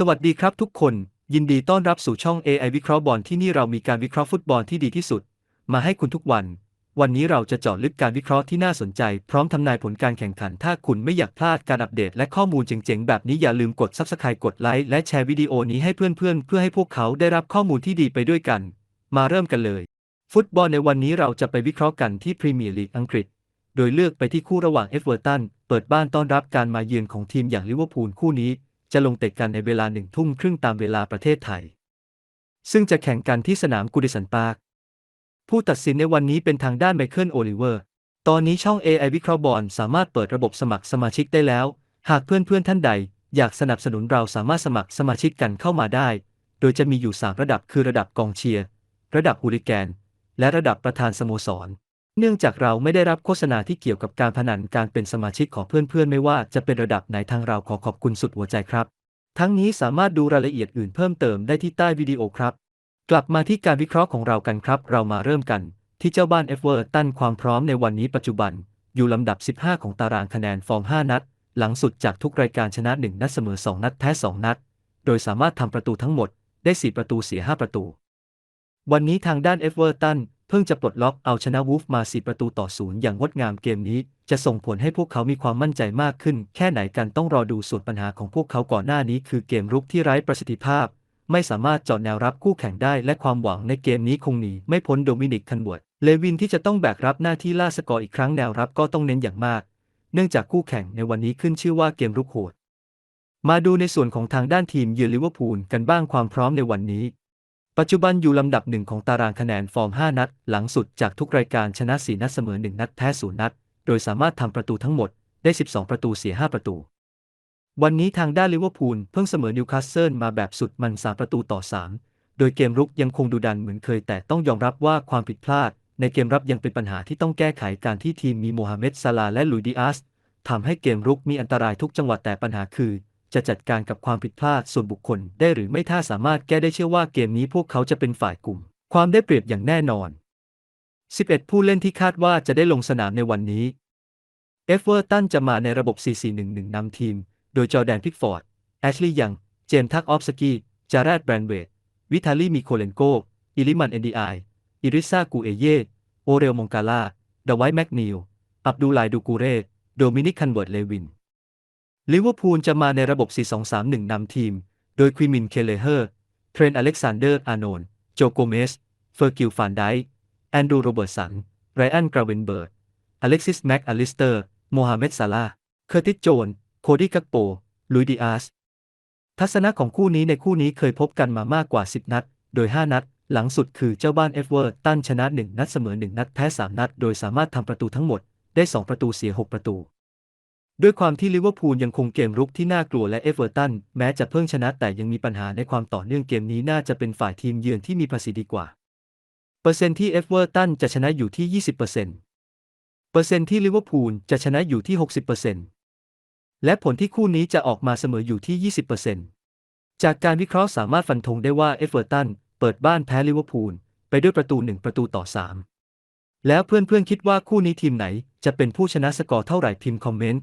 สวัสดีครับทุกคน ยินดีต้อนรับสู่ช่อง AI วิเคราะห์บอลที่นี่เรามีการวิเคราะห์ฟุตบอลที่ดีที่สุด มาให้คุณทุกวัน วันนี้เราจะเจาะลึกการวิเคราะห์ที่น่าสนใจ พร้อมทำนายผลการแข่งขัน ถ้าคุณไม่อยากพลาดการอัปเดตและข้อมูลเจ๋งๆ แบบนี้อย่าลืมกด Subscribe กดไลค์และแชร์วิดีโอนี้ให้เพื่อนๆ เพื่อให้พวกเขาได้รับข้อมูลที่ดีไปด้วยกัน มาเริ่มกันเลย ฟุตบอลในวันนี้เราจะไปวิเคราะห์กันที่พรีเมียร์ลีกอังกฤษโดยเลือกไปที่คู่ระหว่างเอฟเวอร์ตันเปิดบ้านต้อนรับการมาเยือนของทีมอย่างลิเวอร์พูลคู่นี้ จะลงเตะกันในเวลาหนึ่งทุ่มครึ่งตามเวลาประเทศไทย ซึ่งจะแข่งกันที่สนามกูดิสันปาร์ค ผู้ตัดสินในวันนี้เป็นทางด้านไมเคิลโอลิเวอร์ ตอนนี้ช่อง AI วิเคราะห์บอลสามารถเปิดระบบสมัครสมาชิกได้แล้ว หากเพื่อนๆท่านใด อยากสนับสนุนเราสามารถสมัครสมาชิกกันเข้ามาได้ โดยจะมีอยู่ 3 ระดับคือระดับกองเชียร์ ระดับฮูลิแกน และระดับประธานสโมสร เนื่องจากเราไม่ได้รับโฆษณาที่เกี่ยวกับการพนันการเป็นสมาชิกของเพื่อนๆ ไม่ว่าจะเป็นระดับไหนทางเราขอขอบคุณสุดหัวใจครับ ทั้งนี้สามารถดูรายละเอียดอื่นเพิ่มเติมได้ที่ใต้วิดีโอครับ กลับมาที่การวิเคราะห์ของเรากันครับ เรามาเริ่มกันที่เจ้าบ้านเอฟเวอร์ตันความพร้อมในวันนี้ปัจจุบัน อยู่ลำดับ 15 ของตารางคะแนนฟอร์ม 5 นัด หลังสุดจากทุกรายการชนะ 1 นัดเสมอ 2 นัดแพ้ 2 นัด โดยสามารถทำประตูทั้งหมดได้ 4 ประตูเสีย 5 ประตู วันนี้ทางด้านเอฟเวอร์ตัน เพิ่งจะปลดล็อกเอาชนะวูฟมา4ประตูต่อศูนย์อย่างงดงามเกมนี้ จะส่งผลให้พวกเขามีความมั่นใจมากขึ้น แค่ไหนกันต้องรอดูส่วนปัญหาของพวกเขาก่อนหน้านี้คือเกมรุกที่ไร้ประสิทธิภาพ ไม่สามารถเจาะแนวรับคู่แข่งได้และความหวังในเกมนี้คงหนีไม่พ้นโดมินิกคันบวดเลวินที่จะต้องแบกรับหน้าที่ล่าสกอร์อีกครั้งแนวรับก็ต้องเน้นอย่างมาก เนื่องจากคู่แข่งในวันนี้ขึ้นชื่อว่าเกมรุกโหดมาดูในส่วนของทางด้านทีมเยือนลิเวอร์พูลกันบ้างความพร้อมในวันนี้ ปัจจุบันอยู่ลำดับหนึ่งของตารางคะแนนฟอร์ม 5 นัด หลังสุดจากทุกรายการชนะ 4 นัดเสมอ 1 นัดแพ้0นัด โดยสามารถทำประตูทั้งหมดได้ 12 ประตูเสีย 5 ประตู วันนี้ทางด้านลิเวอร์พูลเพิ่งเสมอนิวคาสเซิลมาแบบสุดมัน 3 ประตูต่อ 3 โดยเกมรุกยังคงดุดันเหมือนเคย แต่ต้องยอมรับว่าความผิดพลาด ในเกมรับยังเป็นปัญหาที่ต้องแก้ไขการที่ทีมมีโมฮัมเหม็ดซาลาและลุยดิอาสทำให้เกมรุกมีอันตรายทุกจังหวะแต่ปัญหาคือ จะจัดการกับความผิดพลาดส่วนบุคคลได้หรือไม่ถ้าสามารถแก้ได้เชื่อว่าเกมนี้พวกเขาจะเป็นฝ่ายกลุ่ม ความได้เปรียบอย่างแน่นอน 11 ผู้เล่นที่คาดว่าจะได้ลงสนามในวันนี้ เอฟเวอร์ตันจะมาในระบบ 4-4-1-1 นำทีม โดยจอแดนพิกฟอร์ด แอชลีย์ยัง เจมทักออฟสกี้ จาร์แรดแบรนเวดวิทาลีมิโคเลนโก อิลิมันเอนดีไออิริซากูเอเยโอเรลมงกาลาดาไวท์แมกนิล อับดูไลดูกูเรโดมินิกคันเวิร์ดเลวิน ลิเวอร์พูลจะมาในระบบ 4-2-3-1 นำทีม โดยควิมิน เคเลเฮอร์ เทรนอเล็กซานเดอร์ อาโนนโจโกเมส เฟอร์กิลฟานไดแอนดูโรเบิร์ตสัน ไรอัน กราเวนเบิร์ด อเล็กซิส แม็กอลิสเตอร์ โมฮัมเหม็ด ซาลา เคอร์ติส โจน โคดี้กักโป ลุยดิอาส ทัศนะของคู่นี้ในคู่นี้เคยพบกันมามากกว่า 10 นัด โดย 5 นัด หลังสุดคือเจ้าบ้านเอฟเวอร์ตันชนะ 1 นัดเสมอ 1 นัด แพ้ 3 นัด โดยสามารถทำประตูทั้งหมด ได้ 2 ประตู เสีย 6 ประตู ด้วยความที่ลิเวอร์พูลยังคงเกมรุกที่น่ากลัวและเอเวอร์ตันแม้จะเพิ่งชนะแต่ยังมีปัญหาในความต่อเนื่องเกมนี้น่าจะเป็นฝ่ายทีมเยือนที่มีประสิทธิดีกว่า เปอร์เซ็นต์ที่เอเวอร์ตันจะชนะอยู่ที่ 20%เปอร์เซ็นต์เปอร์เซ็นต์ที่ลิเวอร์พูลจะชนะอยู่ที่ 60%และผลที่คู่นี้จะออกมาเสมออยู่ที่ 20%จากการวิเคราะห์สามารถฟันธงได้ว่าเอเวอร์ตันเปิดบ้านแพ้ลิเวอร์พูลไปด้วยประตู 1 ประตูต่อ 3 แล้วเพื่อนๆคิดว่าคู่นี้ทีมไหนจะเป็นผู้ชนะสกอร์เท่าไหร่พิมพ์คอมเมนต์